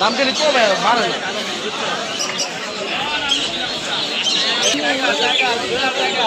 দাম কেন কমে ভালো টাকা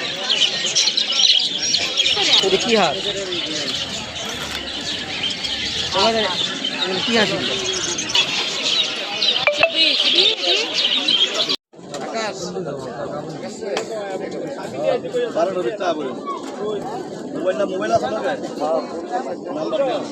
এটা কি হাত তোমাদের কি? হাত বারো মোবাইল মোবাইল আছে নাম্বার ওয়ান